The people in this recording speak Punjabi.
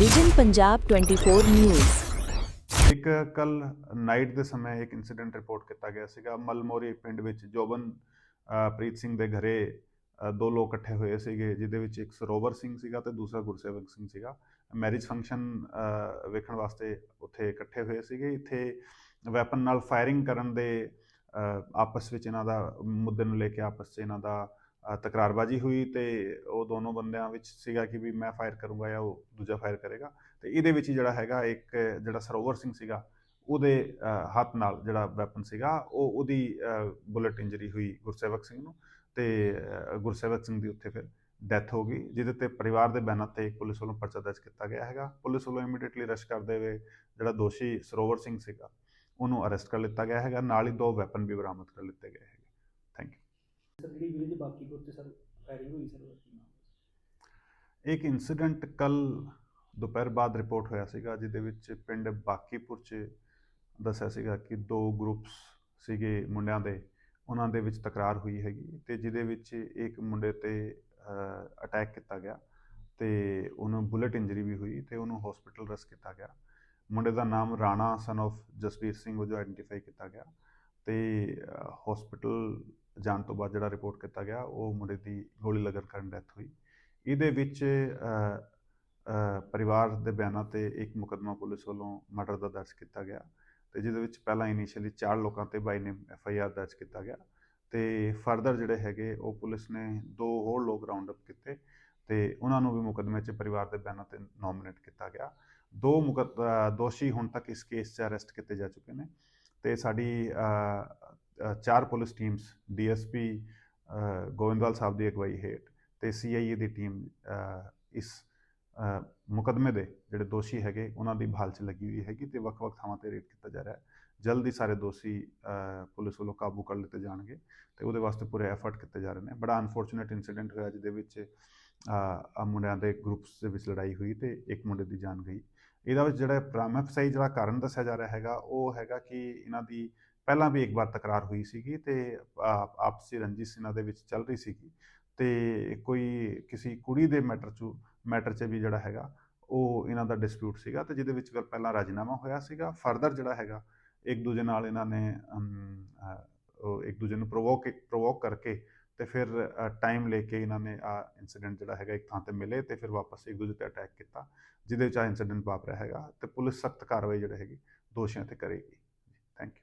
ਵਿਜਨ ਪੰਜਾਬ 24 ਨਿਊਜ਼ ਇੱਕ ਕੱਲ ਨਾਈਟ ਦੇ ਸਮੇਂ ਇੱਕ ਇਨਸੀਡੈਂਟ ਰਿਪੋਰਟ ਕੀਤਾ ਗਿਆ ਸੀਗਾ। ਮਲਮੋਰੀ ਪਿੰਡ ਵਿੱਚ ਜੋਬਨ ਪ੍ਰੀਤ ਸਿੰਘ ਦੇ ਘਰੇ ਦੋ ਲੋਕ ਇਕੱਠੇ ਹੋਏ ਸੀਗੇ, ਜਿਹਦੇ ਵਿੱਚ ਇੱਕ ਸਰੋਵਰ ਸਿੰਘ ਸੀਗਾ ਤੇ ਦੂਸਰਾ ਗੁਰਸੇਵਕ ਸਿੰਘ ਸੀਗਾ। ਮੈਰਿਜ ਫੰਕਸ਼ਨ ਵੇਖਣ ਵਾਸਤੇ ਉੱਥੇ ਇਕੱਠੇ ਹੋਏ ਸੀਗੇ। ਇੱਥੇ ਵੈਪਨ ਨਾਲ ਫਾਇਰਿੰਗ ਕਰਨ ਦੇ ਆਪਸ ਵਿੱਚ ਇਹਨਾਂ ਦਾ, ਮੁੱਦੇ ਨੂੰ ਲੈ ਕੇ ਆਪਸ 'ਚ ਇਹਨਾਂ ਦਾ ਤਕਰਾਰਬਾਜ਼ੀ ਹੋਈ ਤੇ ਉਹ ਦੋਨੋਂ ਬੰਦਿਆਂ ਵਿੱਚ ਸੀਗਾ ਕਿ ਵੀ ਮੈਂ ਫਾਇਰ ਕਰੂੰਗਾ ਜਾਂ ਉਹ ਦੂਜਾ ਫਾਇਰ ਕਰੇਗਾ। ਤੇ ਇਹਦੇ ਵਿੱਚ ਹੀ ਜਿਹੜਾ ਹੈਗਾ ਇੱਕ ਜਿਹੜਾ ਸਰੋਵਰ ਸਿੰਘ ਸੀਗਾ, ਉਹਦੇ ਹੱਥ ਨਾਲ ਜਿਹੜਾ ਵੈਪਨ ਸੀਗਾ, ਉਹ ਉਹਦੀ ਬੁਲਟ ਇੰਜਰੀ ਹੋਈ ਗੁਰਸੇਵਕ ਸਿੰਘ ਨੂੰ ਤੇ ਗੁਰਸੇਵਕ ਸਿੰਘ ਦੀ ਉੱਥੇ ਫਿਰ ਡੈਥ ਹੋ ਗਈ, ਜਿਹਦੇ ਤੇ ਪਰਿਵਾਰ ਦੇ ਬੈਨਰ ਤੇ ਪੁਲਿਸ ਵੱਲੋਂ ਪਰਚਾ ਦਰਜ ਕੀਤਾ ਗਿਆ ਹੈਗਾ। ਪੁਲਿਸ ਵੱਲੋਂ ਇਮੀਡੀਏਟਲੀ ਰਸ਼ ਕਰਦੇ ਹੋਏ ਜਿਹੜਾ ਦੋਸ਼ੀ ਸਰੋਵਰ ਸਿੰਘ ਸੀਗਾ, ਉਹਨੂੰ ਅਰੈਸਟ ਕਰ ਲਿੱਤਾ ਗਿਆ ਹੈਗਾ। ਨਾਲ ਹੀ ਦੋ ਵੈਪਨ ਵੀ ਬਰਾਮਦ ਕਰ ਲਿੱਤੇ ਗਏ ਹੈਗੇ। ਥੈਂਕ ਯੂ ਸਰ ਜਿਹੜੀ ਵੀਰੇ ਦੀ ਬਾਕੀ ਕੋਲ ਤੇ ਸਰ ਫਾਇਰਿੰਗ ਹੋਈ ਸਰ ਕੀ ਨਾਮ ਇੱਕ ਇਨਸੀਡੈਂਟ ਕੱਲ ਦੁਪਹਿਰ ਬਾਅਦ ਰਿਪੋਰਟ ਹੋਇਆ ਸੀਗਾ, ਜਿਹਦੇ ਵਿੱਚ ਪਿੰਡ ਬਾਕੀਪੁਰ ਚ ਦੱਸਿਆ ਸੀਗਾ ਕਿ ਦੋ ਗਰੁੱਪਸ ਸੀਗੇ ਮੁੰਡਿਆਂ ਦੇ, ਉਹਨਾਂ ਦੇ ਵਿੱਚ ਤਕਰਾਰ ਹੋਈ ਹੈਗੀ ਤੇ ਜਿਹਦੇ ਵਿੱਚ ਇੱਕ ਮੁੰਡੇ ਤੇ ਅਟੈਕ ਕੀਤਾ ਗਿਆ ਤੇ ਉਹਨੂੰ ਬੁਲਟ ਇੰਜਰੀ ਵੀ ਹੋਈ ਤੇ ਉਹਨੂੰ ਹਸਪੀਟਲ ਰਸ ਕੀਤਾ ਗਿਆ। ਮੁੰਡੇ ਦਾ ਨਾਮ ਰਾਣਾ ਸਨ of ਜਸਵੀਰ ਸਿੰਘ ਵਜੋਂ ਆਇਡੈਂਟੀਫਾਈ ਕੀਤਾ ਗਿਆ ਤੇ ਹਸਪੀਟਲ ਜਾਣ ਤੋਂ ਬਾਅਦ ਜਿਹੜਾ ਰਿਪੋਰਟ ਕੀਤਾ ਗਿਆ, ਉਹ ਮੁੰਡੇ ਦੀ ਗੋਲੀ ਲੱਗਣ ਕਾਰਨ ਡੈਥ ਹੋਈ। ਇਹਦੇ ਵਿੱਚ ਪਰਿਵਾਰ ਦੇ ਬਿਆਨਾਂ ਤੇ ਇੱਕ ਮੁਕੱਦਮਾ ਪੁਲਿਸ ਵੱਲੋਂ ਮਰਡਰ ਦਾ ਦਰਜ ਕੀਤਾ ਗਿਆ ਤੇ ਜਿਹਦੇ ਵਿੱਚ ਪਹਿਲਾਂ ਇਨੀਸ਼ੀਅਲੀ ਚਾਰ ਲੋਕਾਂ ਤੇ ਬਾਈ ਨੇ ਐਫ ਆਈ ਆਰ ਦਰਜ ਕੀਤਾ ਗਿਆ ਤੇ ਫਰਦਰ ਜਿਹੜੇ ਹੈਗੇ, ਉਹ ਪੁਲਿਸ ਨੇ ਦੋ ਹੋਰ ਲੋਕ ਰਾਉਂਡ ਅਪ ਕੀਤੇ ਤੇ ਉਹਨਾਂ ਨੂੰ ਵੀ ਮੁਕੱਦਮੇ 'ਚ ਪਰਿਵਾਰ ਦੇ ਬਿਆਨਾਂ ਤੇ ਨੋਮੀਨੇਟ ਕੀਤਾ ਗਿਆ। ਦੋ ਮੁਕੱਦ ਦੋਸ਼ੀ ਹੁਣ ਤੱਕ ਇਸ ਕੇਸ 'ਚ ਅਰੈਸਟ ਕੀਤੇ ਜਾ ਚੁੱਕੇ ਨੇ। ਤੇ ਸਾਡੀ ਚਾਰ police teams DSP Goindwal Sahib ਦੀ ਅਗਵਾਈ ਹੇਠ ਤੇ ਸੀਆਈਏ ਦੀ ਟੀਮ ਇਸ ਅ, ਮੁਕੱਦਮੇ ਦੇ ਜਿਹੜੇ ਦੋਸ਼ੀ ਹੈਗੇ ਉਹਨਾਂ ਦੀ ਭਾਲ 'ਚ ਲੱਗੀ ਹੋਈ ਹੈਗੀ ਤੇ ਵੱਖ-ਵੱਖ ਥਾਵਾਂ ਤੇ ਰੇਡ ਕੀਤਾ ਜਾ ਰਿਹਾ ਹੈ। ਜਲਦੀ ਸਾਰੇ ਦੋਸ਼ੀ ਪੁਲਿਸ ਵੱਲੋਂ ਕਾਬੂ ਕਰ ਲਿੱਤੇ ਜਾਣਗੇ ਤੇ ਉਹਦੇ ਵਾਸਤੇ ਪੂਰੇ ਐਫਰਟ ਕੀਤੇ ਜਾ ਰਹੇ ਨੇ। ਬੜਾ ਅਨਫੋਰਚੂਨੇਟ ਇਨਸੀਡੈਂਟ ਹੋਇਆ ਜਿਹਦੇ ਵਿੱਚ ਆ ਮੁੰਡਿਆਂ ਦੇ ਗਰੁੱਪਸ ਦੇ ਵਿੱਚ ਲੜਾਈ ਹੋਈ ਤੇ ਇੱਕ ਮੁੰਡੇ ਦੀ ਜਾਨ ਗਈ। ਇਹਦਾ ਵਿੱਚ ਜਿਹੜਾ ਪ੍ਰਾਮੈਫਸਾਈ ਜਿਹੜਾ ਕਾਰਨ ਦੱਸਿਆ ਜਾ ਰਿਹਾ ਹੈਗਾ, ਉਹ ਹੈਗਾ ਕਿ ਇਹਨਾਂ ਦੀ ਪਹਿਲਾਂ ਵੀ ਇੱਕ ਵਾਰ ਤਕਰਾਰ ਹੋਈ ਸੀਗੀ ਤੇ ਆਪਸੀ ਰੰਜਿਸ਼ ਇਹਨਾਂ ਦੇ ਵਿੱਚ ਚੱਲ ਰਹੀ ਸੀਗੀ ਤੇ ਕੋਈ ਕਿਸੇ ਕੁੜੀ ਦੇ ਮੈਟਰ 'ਚ ਮੈਟਰ 'ਚ ਵੀ ਜਿਹੜਾ ਹੈਗਾ, ਉਹ ਇਹਨਾਂ ਦਾ ਡਿਸਪਿਊਟ ਸੀਗਾ ਤੇ ਜਿਹਦੇ ਵਿੱਚ ਪਹਿਲਾਂ ਰਾਜੀਨਾਮਾ ਹੋਇਆ ਸੀਗਾ। ਫਰਦਰ ਜਿਹੜਾ ਹੈਗਾ, ਇੱਕ ਦੂਜੇ ਨਾਲ ਇਹਨਾਂ ਨੇ ਇੱਕ ਦੂਜੇ ਨੂੰ ਪ੍ਰੋਵੋਕ ਪ੍ਰੋਵੋਕ ਕਰਕੇ ਤੇ ਫਿਰ ਟਾਈਮ ਲੈ ਕੇ ਇਹਨਾਂ ਨੇ ਆ ਇਨਸੀਡੈਂਟ ਜਿਹੜਾ ਹੈਗਾ ਇੱਕ ਥਾਂ ਤੇ ਮਿਲੇ ਤੇ ਫਿਰ ਵਾਪਸ ਇੱਕ ਦੂਜੇ ਤੇ ਅਟੈਕ ਕੀਤਾ, ਜਿਹਦੇ ਵਿੱਚ ਆ ਇਨਸੀਡੈਂਟ ਵਾਪਰਿਆ ਹੈਗਾ ਤੇ ਪੁਲਿਸ ਸਖਤ ਕਾਰਵਾਈ ਜਿਹੜੀ ਹੈਗੀ ਦੋਸ਼ੀਆਂ ਤੇ ਕਰੇਗੀ। Thank you